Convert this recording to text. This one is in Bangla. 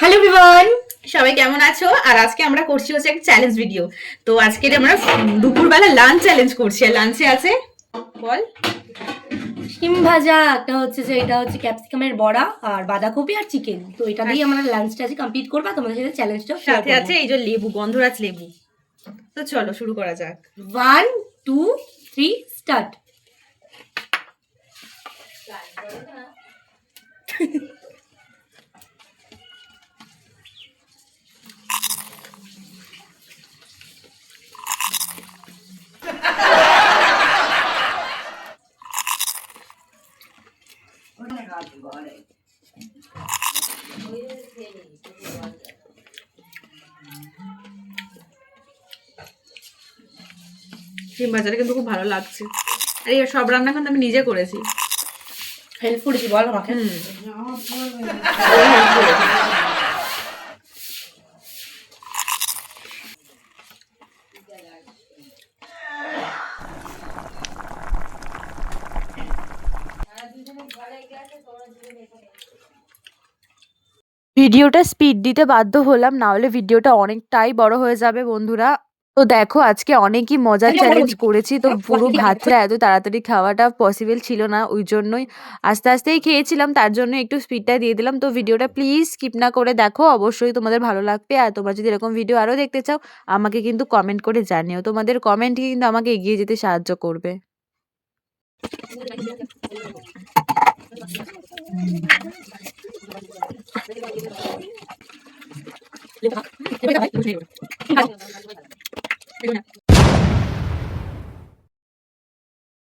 হ্যালো এভরিওয়ান সবাই কেমন আছো? আর আজকে আমরা করছি হচ্ছে একটা চ্যালেঞ্জ ভিডিও তো আজকে আমরা দুপুরবেলা লাঞ্চ চ্যালেঞ্জ করছি। আর লাঞ্চে আছে বল। শিম ভাজা একটা হচ্ছে যে এটা হচ্ছে ক্যাপসিকামের বড়া আর বাঁধাকপি আর চিকেন তো এটা দিয়ে আমরা লাঞ্চটা আজকে কমপ্লিট করব তোমাদের সাথে চ্যালেঞ্জটা সাথে আছে এই যে লেবু গন্ধরাজ লেবু। তো চলো শুরু করা যাক। ওয়ান টু থ্রি স্টার্ট ডিম বাজারে কিন্তু খুব ভালো লাগছে। আর এই সব রান্না কিন্তু আমি নিজে করেছি। হেল্প করেছি বল আমাকে? ভিডিওটা স্পিড দিতে বাধ্য হলাম না হলে ভিডিওটা অনেকটাই বড় হয়ে যাবে বন্ধুরা। তো দেখো আজকে অনেকই মজার চ্যালেঞ্জ করেছি। তো পুরো ভাতটা এত তাড়াতাড়ি খাওয়াটা পসিবল ছিল না ওই জন্যই আস্তে আস্তেই খেয়েছিলাম। তার জন্য একটু স্পিডটা দিয়ে দিলাম। তো ভিডিওটা প্লিজ স্কিপ না করে দেখো অবশ্যই তোমাদের ভালো লাগবে। আর তোমরা যদি এরকম ভিডিও আরও দেখতে চাও আমাকে কিন্তু কমেন্ট করে জানিও। তোমাদের কমেন্ট কিন্তু আমাকে এগিয়ে যেতে সাহায্য করবে। Lihatlah, tapi kau itu sendiri.